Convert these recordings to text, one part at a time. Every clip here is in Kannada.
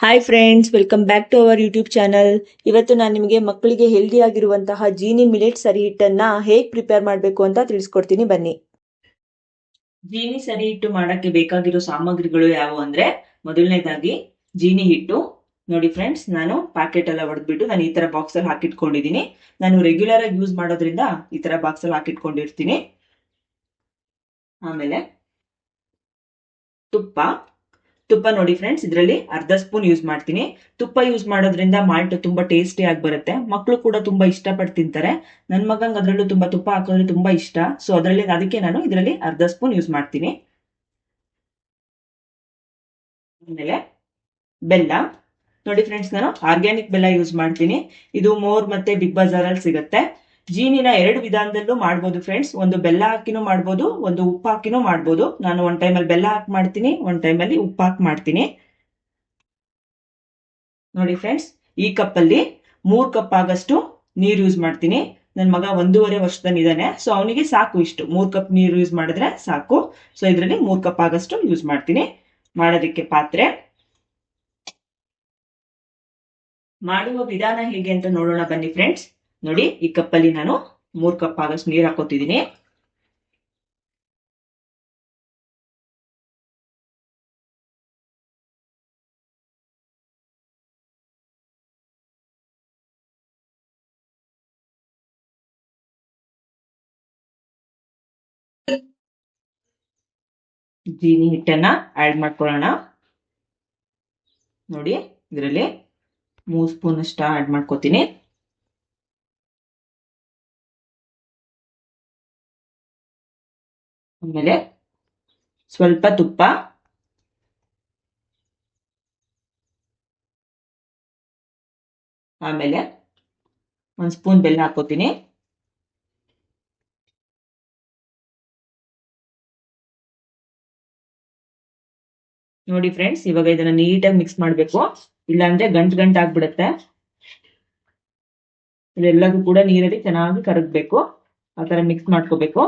Hi friends welcome back to our YouTube channel ಇವತ್ತು ನಾನು ನಿಮಗೆ ಮಕ್ಕಳಿಗೆ ಹೆಲ್ದಿ ಆಗಿರುವಂತಹ ಜೀನಿ ಮಿಲೆಟ್ ಸರಿ ಹಿಟ್ಟನ್ನ ಹೇಗೆ ಪ್ರಿಪೇರ್ ಮಾಡಬೇಕು ಅಂತ ತಿಳಿಸ್ಕೊಡ್ತೀನಿ. ಬನ್ನಿ. ಜೀನಿ ಸರಿ ಹಿಟ್ಟು ಮಾಡಕ್ಕೆ ಬೇಕಾಗಿರೋ ಸಾಮಗ್ರಿಗಳು ಯಾವುವು ಅಂದ್ರೆ ಮೊದಲನೇದಾಗಿ ಜೀನಿ ಹಿಟ್ಟು. ನೋಡಿ ಫ್ರೆಂಡ್ಸ್ ನಾನು ಪ್ಯಾಕೆಟ್ ಎಲ್ಲ ಹೊಡೆದ್ಬಿಟ್ಟು ನಾನು ಈ ತರ ಬಾಕ್ಸ್ ಅಲ್ಲಿ ಹಾಕಿಟ್ಕೊಂಡಿದ್ದೀನಿ ನಾನು ರೆಗ್ಯುಲರ್ ಆಗಿ ಯೂಸ್ ಮಾಡೋದ್ರಿಂದ ಈ ತರ ಬಾಕ್ಸ್ ಅಲ್ಲಿ ಹಾಕಿಟ್ಕೊಂಡಿರ್ತೀನಿ. ಆಮೇಲೆ ತುಪ್ಪ. ತುಪ್ಪ ನೋಡಿ ಫ್ರೆಂಡ್ಸ್ ಇದರಲ್ಲಿ ಅರ್ಧ ಸ್ಪೂನ್ ಯೂಸ್ ಮಾಡ್ತೀನಿ. ತುಪ್ಪ ಯೂಸ್ ಮಾಡೋದ್ರಿಂದ ಮಾಲ್ಟ್ ತುಂಬಾ ಟೇಸ್ಟಿ ಆಗಿ ಬರುತ್ತೆ. ಮಕ್ಕಳು ಕೂಡ ತುಂಬಾ ಇಷ್ಟಪಟ್ಟು ತಿಂತಾರೆ. ನನ್ನ ಮಗಂಗ್ ಅದರಲ್ಲೂ ತುಂಬಾ ತುಪ್ಪ ಹಾಕೋದ್ರೆ ತುಂಬಾ ಇಷ್ಟ. ಸೊ ಅದರಲ್ಲಿ ಅದಕ್ಕೆ ನಾನು ಇದರಲ್ಲಿ ಅರ್ಧ ಸ್ಪೂನ್ ಯೂಸ್ ಮಾಡ್ತೀನಿ. ಆಮೇಲೆ ಬೆಲ್ಲ. ನೋಡಿ ಫ್ರೆಂಡ್ಸ್ ನಾನು ಆರ್ಗ್ಯಾನಿಕ್ ಬೆಲ್ಲ ಯೂಸ್ ಮಾಡ್ತೀನಿ. ಇದು ಮೋರ್ ಮತ್ತೆ ಬಿಗ್ ಬಜಾರ್ ಅಲ್ಲಿ ಸಿಗುತ್ತೆ. ಜೀನಿನ ಎರಡು ವಿಧಾನದಲ್ಲೂ ಮಾಡ್ಬೋದು ಫ್ರೆಂಡ್ಸ್ ಒಂದು ಬೆಲ್ಲ ಹಾಕಿನೂ ಮಾಡ್ಬೋದು, ಒಂದು ಉಪ್ಪು ಹಾಕಿನೂ ಮಾಡ್ಬೋದು. ನಾನು ಒಂದ್ ಟೈಮಲ್ಲಿ ಬೆಲ್ಲ ಹಾಕಿ ಮಾಡ್ತೀನಿ, ಒಂದ್ ಟೈಮಲ್ಲಿ ಉಪ್ಪು ಹಾಕಿ ಮಾಡ್ತೀನಿ. ನೋಡಿ ಫ್ರೆಂಡ್ಸ್ ಈ ಕಪ್ಪಲ್ಲಿ ಮೂರ್ ಕಪ್ ಆಗಷ್ಟು ನೀರು ಯೂಸ್ ಮಾಡ್ತೀನಿ. ನನ್ನ ಮಗ ಒಂದೂವರೆ ವರ್ಷದನಿದ್ದಾನೆ ಸೊ ಅವನಿಗೆ ಸಾಕು ಇಷ್ಟು. ಮೂರ್ ಕಪ್ ನೀರು ಯೂಸ್ ಮಾಡಿದ್ರೆ ಸಾಕು. ಸೊ ಇದರಲ್ಲಿ ಮೂರ್ ಕಪ್ ಆಗಷ್ಟು ಯೂಸ್ ಮಾಡ್ತೀನಿ. ಮಾಡೋದಕ್ಕೆ ಪಾತ್ರೆ. ಮಾಡುವ ವಿಧಾನ ಹೇಗೆ ಅಂತ ನೋಡೋಣ ಬನ್ನಿ ಫ್ರೆಂಡ್ಸ್ ನೋಡಿ, ಈ ಕಪ್ಪಲ್ಲಿ ನಾನು ಮೂರ್ ಕಪ್ ಆಗಷ್ಟು ನೀರು ಹಾಕೋತಿದ್ದೀನಿ. ಜೀನಿ ಹಿಟ್ಟನ್ನ ಆಡ್ ಮಾಡ್ಕೊಳ್ಳೋಣ. ನೋಡಿ, ಇದರಲ್ಲಿ ಮೂರ್ ಸ್ಪೂನ್ ಅಷ್ಟ ಆಡ್ ಮಾಡ್ಕೋತೀನಿ. ಆಮೇಲೆ ಸ್ವಲ್ಪ ತುಪ್ಪ. ಆಮೇಲೆ ಒಂದ್ ಸ್ಪೂನ್ ಬೆಲ್ಲ ಹಾಕೋತೀನಿ ನೋಡಿ ಫ್ರೆಂಡ್ಸ್, ಇವಾಗ ಇದನ್ನ ನೀಟಾಗಿ ಮಿಕ್ಸ್ ಮಾಡ್ಬೇಕು. ಇಲ್ಲಾಂದ್ರೆ ಗಂಟು ಗಂಟು ಆಗ್ಬಿಡುತ್ತೆ. ಇದೆಲ್ಲದೂ ಕೂಡ ನೀರಲ್ಲಿ ಚೆನ್ನಾಗಿ ಕರಗಬೇಕು. ಆ ತರ ಮಿಕ್ಸ್ ಮಾಡ್ಕೋಬೇಕು.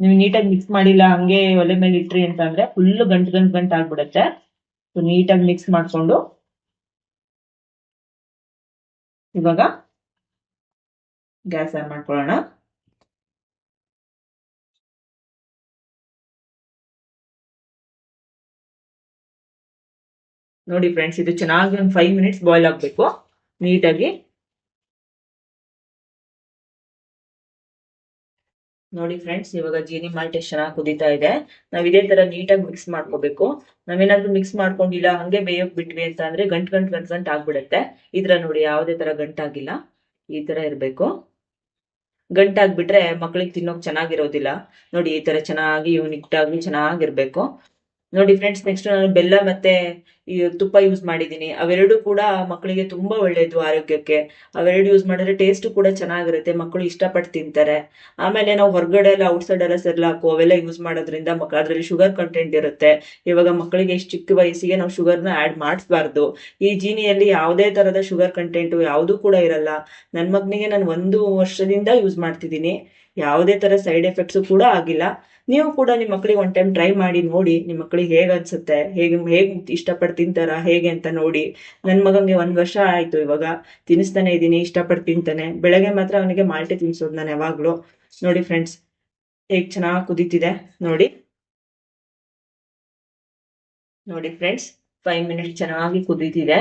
ನೀವು ನೀಟಾಗಿ ಮಿಕ್ಸ್ ಮಾಡಿಲ್ಲ, ಹಂಗೆ ಒಲೆ ಮೇಲೆ ಇಟ್ರಿ ಅಂತಂದ್ರೆ ಫುಲ್ ಗಂಟು ಗಂಟು ಗಂಟು ಆಗ್ಬಿಡತ್ತೆ. ನೀಟಾಗಿ ಮಿಕ್ಸ್ ಮಾಡ್ಕೊಂಡು ಇವಾಗ ಗ್ಯಾಸ್ ಆನ್ ಮಾಡ್ಕೊಳ್ಳೋಣ. ನೋಡಿ ಫ್ರೆಂಡ್ಸ್ ಇದು ಚೆನ್ನಾಗಿ ಒಂದು ಫೈವ್ ಮಿನಿಟ್ಸ್ ಬಾಯ್ಲ್ ಆಗಬೇಕು. ನೀಟಾಗಿ ನೋಡಿ ಫ್ರೆಂಡ್ಸ್ ಇವಾಗ ಜೀನಿ ಮಾಲ್ಟ್ ಎಷ್ಟು ಚೆನ್ನಾಗಿ ಕುದೀತಾ ಇದೆ. ನಾವ್ ಇದೇ ತರ ನೀಟಾಗಿ ಮಿಕ್ಸ್ ಮಾಡ್ಕೋಬೇಕು. ನಾವೇನಾದ್ರೂ ಮಿಕ್ಸ್ ಮಾಡ್ಕೊಂಡಿಲ್ಲ, ಹಂಗೆ ಬೇಯೋಕ್ ಬಿಟ್ವಿ ಅಂತ ಅಂದ್ರೆ ಗಂಟ್ ಗಂಟ್ ಗಂಟ್ ಗಂಟ್ ಆಗ್ಬಿಡುತ್ತೆ. ಇದ್ರ ನೋಡಿ, ಯಾವುದೇ ತರ ಗಂಟಾಗಿಲ್ಲ ಈ ತರ ಇರ್ಬೇಕು. ಗಂಟಾಗ್ಬಿಟ್ರೆ ಮಕ್ಳಿಗೆ ತಿನ್ನೋಕ್ ಚೆನ್ನಾಗಿರೋದಿಲ್ಲ. ನೋಡಿ, ಈ ತರ ಚೆನ್ನಾಗಿ ಯುನಿಕ್ಟಾಗಿ ಚೆನ್ನಾಗಿರ್ಬೇಕು. ನೋಡಿ ಫ್ರೆಂಡ್ಸ್ ನೆಕ್ಸ್ಟ್ ನಾನು ಬೆಲ್ಲ ಮತ್ತೆ ತುಪ್ಪ ಯೂಸ್ ಮಾಡಿದ್ದೀನಿ. ಅವೆರಡು ಕೂಡ ಮಕ್ಕಳಿಗೆ ತುಂಬಾ ಒಳ್ಳೇದು ಆರೋಗ್ಯಕ್ಕೆ. ಅವೆರಡು ಯೂಸ್ ಮಾಡಿದ್ರೆ ಟೇಸ್ಟ್ ಕೂಡ ಚೆನ್ನಾಗಿರುತ್ತೆ, ಮಕ್ಕಳು ಇಷ್ಟಪಟ್ಟು ತಿಂತಾರೆ. ಆಮೇಲೆ ನಾವು ಹೊರಗಡೆ ಎಲ್ಲ ಔಟ್ಸೈಡ್ ಎಲ್ಲ ಸೆರ್ಲಾಕು ಅವೆಲ್ಲ ಯೂಸ್ ಮಾಡೋದ್ರಿಂದ ಮಕ್ಕಳು ಅದರಲ್ಲಿ ಶುಗರ್ ಕಂಟೆಂಟ್ ಇರುತ್ತೆ. ಇವಾಗ ಮಕ್ಕಳಿಗೆ ಇಷ್ಟು ಚಿಕ್ಕ ವಯಸ್ಸಿಗೆ ನಾವು ಶುಗರ್ನ ಆ್ಯಡ್ ಮಾಡಿಸ್ಬಾರ್ದು. ಈ ಜೀನಿಯಲ್ಲಿ ಯಾವುದೇ ತರದ ಶುಗರ್ ಕಂಟೆಂಟು ಯಾವುದೂ ಕೂಡ ಇರಲ್ಲ. ನನ್ನ ಮಗನಿಗೆ ನಾನು ಒಂದು ವರ್ಷದಿಂದ ಯೂಸ್ ಮಾಡ್ತಿದ್ದೀನಿ. ಯಾವುದೇ ತರ ಸೈಡ್ ಎಫೆಕ್ಟ್ಸ್ ಕೂಡ ಆಗಿಲ್ಲ. ನೀವು ಕೂಡ ನಿಮ್ಮ ಮಕ್ಕಳಿಗೆ ಒನ್ ಟೈಮ್ ಟ್ರೈ ಮಾಡಿ ನೋಡಿ ನಿಮ್ಮ ಮಕ್ಕಳಿಗೆ ಹೇಗೆ ಅನ್ಸುತ್ತೆ, ಹೇಗೆ ಹೇಗೆ ಇಷ್ಟಪಟ್ಟು ತಿಂತಾರ ಹೇಗೆ ಅಂತ ನೋಡಿ. ನನ್ನ ಮಗಂಗೆ ಒಂದ್ ವರ್ಷ ಆಯ್ತು ಇವಾಗ, ತಿನ್ನಿಸ್ತಾನೆ ಇದ್ದೀನಿ ಇಷ್ಟಪಟ್ಟು ತಿಂತಾನೆ ಬೆಳಗ್ಗೆ ಮಾತ್ರ ಅವನಿಗೆ ಮಾಲ್ಟೆ ತಿನ್ಸೋದು ನಾನು ಯಾವಾಗಲೂ. ನೋಡಿ ಫ್ರೆಂಡ್ಸ್ ಹೇಗ್ ಚೆನ್ನಾಗಿ ಕುದೀತಿದೆ ನೋಡಿ. ನೋಡಿ ಫ್ರೆಂಡ್ಸ್ ಫೈವ್ ಮಿನಿಟ್ಸ್ ಚೆನ್ನಾಗಿ ಕುದೀತಿದೆ.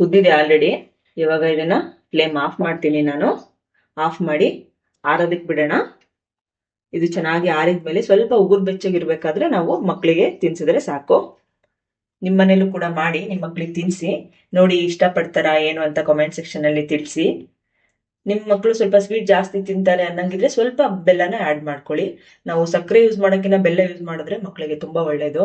ಕುದ್ದಿದೆ ಆಲ್ರೆಡಿ ಇವಾಗ ಇದನ್ನ ಫ್ಲೇಮ್ ಆಫ್ ಮಾಡ್ತೀನಿ ನಾನು. ಆಫ್ ಮಾಡಿ ಆರೋದಕ್ಕೆ ಬಿಡೋಣ. ಇದು ಚೆನ್ನಾಗಿ ಆರಿದ್ಮೇಲೆ ಸ್ವಲ್ಪ ಉಗುರು ಬೆಚ್ಚಗಿರ್ಬೇಕಾದ್ರೆ ನಾವು ಮಕ್ಕಳಿಗೆ ತಿನ್ಸಿದ್ರೆ ಸಾಕು. ನಿಮ್ಮ ಮನೇಲೂ ಕೂಡ ಮಾಡಿ ನಿಮ್ಮ ಮಕ್ಕಳಿಗೆ ತಿನ್ಸಿ. ನೋಡಿ ಇಷ್ಟಪಡ್ತಾರಾ, ಏನು ಅಂತ ಕಾಮೆಂಟ್ ಸೆಕ್ಷನ್ ಅಲ್ಲಿ ತಿಳಿಸಿ. ನಿಮ್ಮ ಮಕ್ಕಳು ಸ್ವಲ್ಪ ಸ್ವೀಟ್ ಜಾಸ್ತಿ ತಿಂತಾರೆ ಅನ್ನಂಗಿದ್ರೆ ಸ್ವಲ್ಪ ಬೆಲ್ಲನ ಆಡ್ ಮಾಡ್ಕೊಳ್ಳಿ. ನಾವು ಸಕ್ಕರೆ ಯೂಸ್ ಮಾಡೋಕ್ಕಿಂತ ಬೆಲ್ಲ ಯೂಸ್ ಮಾಡಿದ್ರೆ ಮಕ್ಕಳಿಗೆ ತುಂಬಾ ಒಳ್ಳೇದು.